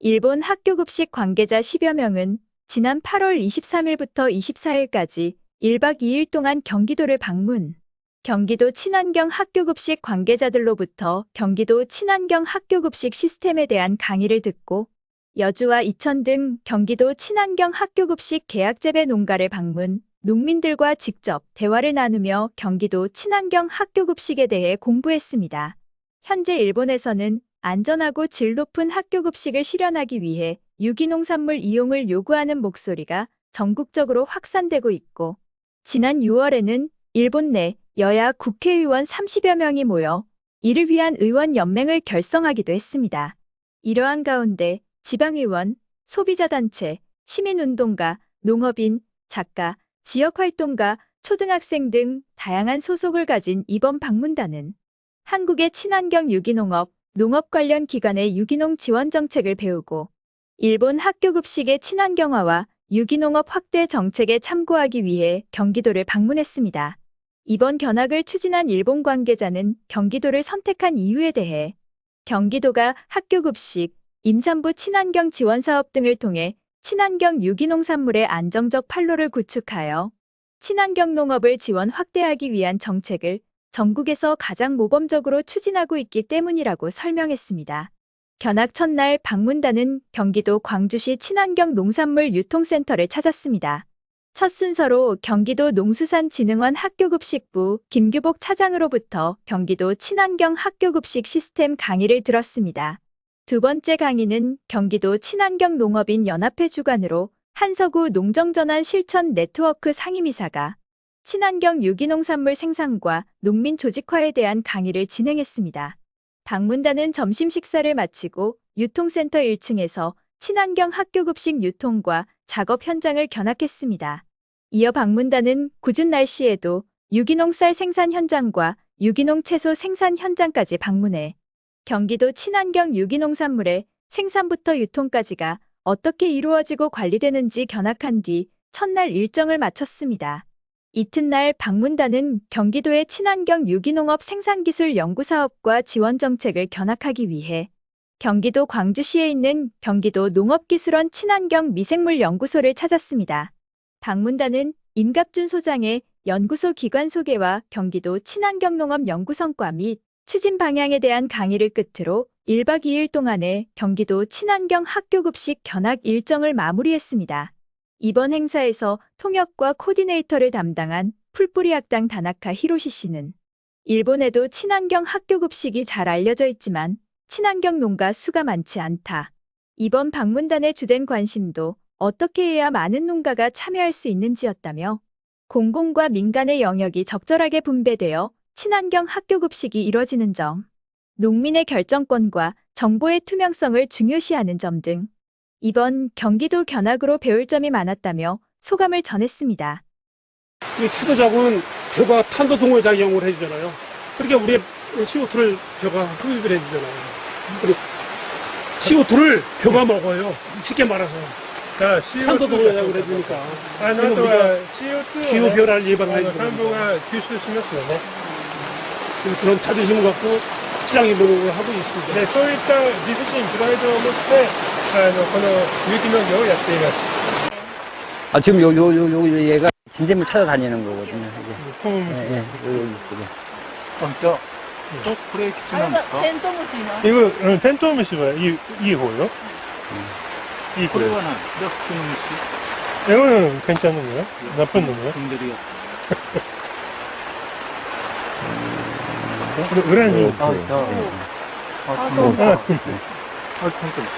일본 학교급식 관계자 10여 명은 지난 8월 23일부터 24일까지 1박 2일 동안 경기도를 방문. 경기도 친환경 학교급식 관계자들로부터 경기도 친환경 학교급식 시스템에 대한 강의를 듣고 여주와 이천 등 경기도 친환경 학교급식 계약재배 농가를 방문, 농민들과 직접 대화를 나누며 경기도 친환경 학교급식에 대해 공부했습니다. 현재 일본에서는 안전하고 질 높은 학교 급식을 실현하기 위해 유기농산물 이용을 요구하는 목소리가 전국적으로 확산되고 있고, 지난 6월에는 일본 내 여야 국회의원 30여 명이 모여 이를 위한 의원 연맹을 결성하기도 했습니다. 이러한 가운데 지방의원, 소비자단체, 시민운동가, 농업인, 작가, 지역활동가, 초등학생 등 다양한 소속을 가진 이번 방문단은 한국의 친환경 유기농업, 농업 관련 기관의 유기농 지원 정책을 배우고 일본 학교급식의 친환경화와 유기농업 확대 정책에 참고하기 위해 경기도를 방문했습니다. 이번 견학을 추진한 일본 관계자는 경기도를 선택한 이유에 대해 경기도가 학교급식, 임산부 친환경 지원 사업 등을 통해 친환경 유기농산물의 안정적 판로를 구축하여 친환경 농업을 지원 확대하기 위한 정책을 전국에서 가장 모범적으로 추진하고 있기 때문이라고 설명했습니다. 견학 첫날 방문단은 경기도 광주시 친환경 농산물 유통센터를 찾았습니다. 첫 순서로 경기도 농수산진흥원 학교급식부 김규복 차장으로부터 경기도 친환경 학교급식 시스템 강의를 들었습니다. 두 번째 강의는 경기도 친환경 농업인 연합회 주관으로 한서구 농정전환 실천 네트워크 상임이사가 친환경 유기농산물 생산과 농민 조직화에 대한 강의를 진행했습니다. 방문단은 점심 식사를 마치고 유통센터 1층에서 친환경 학교급식 유통과 작업 현장을 견학했습니다. 이어 방문단은 궂은 날씨에도 유기농 쌀 생산 현장과 유기농 채소 생산 현장까지 방문해 경기도 친환경 유기농산물의 생산부터 유통까지가 어떻게 이루어지고 관리되는지 견학한 뒤 첫날 일정을 마쳤습니다. 이튿날 방문단은 경기도의 친환경 유기농업 생산기술 연구사업과 지원 정책을 견학하기 위해 경기도 광주시에 있는 경기도 농업기술원 친환경 미생물 연구소를 찾았습니다. 방문단은 임갑준 소장의 연구소 기관 소개와 경기도 친환경 농업 연구 성과 및 추진 방향에 대한 강의를 끝으로 1박 2일 동안의 경기도 친환경 학교 급식 견학 일정을 마무리했습니다. 이번 행사에서 통역과 코디네이터를 담당한 풀뿌리 학당 다나카 히로시 씨는 일본에도 친환경 학교 급식이 잘 알려져 있지만 친환경 농가 수가 많지 않다. 이번 방문단의 주된 관심도 어떻게 해야 많은 농가가 참여할 수 있는지였다며 공공과 민간의 영역이 적절하게 분배되어 친환경 학교 급식이 이뤄지는 점, 농민의 결정권과 정보의 투명성을 중요시하는 점 등 이번 경기도 견학으로 배울 점이 많았다며 소감을 전했습니다. 이 추도작은 배가 탄소동호 작용을 해주잖아요. 그러니까 우리 CO2를 배가 흡입을 해주잖아요. 그리고 CO2를 배가 먹어요. 쉽게 말해서. 자, 탄소 동화라고 그러니까. 아, 나 CO2 기후 변화를 예방하는 거예요. 아, 탄소가 기술 신경 네. 그런 자존심을 갖고 시장 이동을 하고 있습니다. 네, 소위 딱 리스팅 드라이드 하면 あの、この有機農業をやっています。 아, 지금 요, 요, 요, 요, 얘가 진딧물 찾아다니는 거거든요. 이게. コウム 예, シ 예, 요, 요, 이쪽에. あ、じゃあ、とこれ必要なんですかテントウムシのイブ、うん、テントウムシはいい、いい方よ。いい方です。これは何じゃあ普通の虫 이거는 괜찮은 거야? 나쁜 놈이야? 踏んでるや 그래, 으라니. つ。あ、じゃあ、あ、ああ、本当に。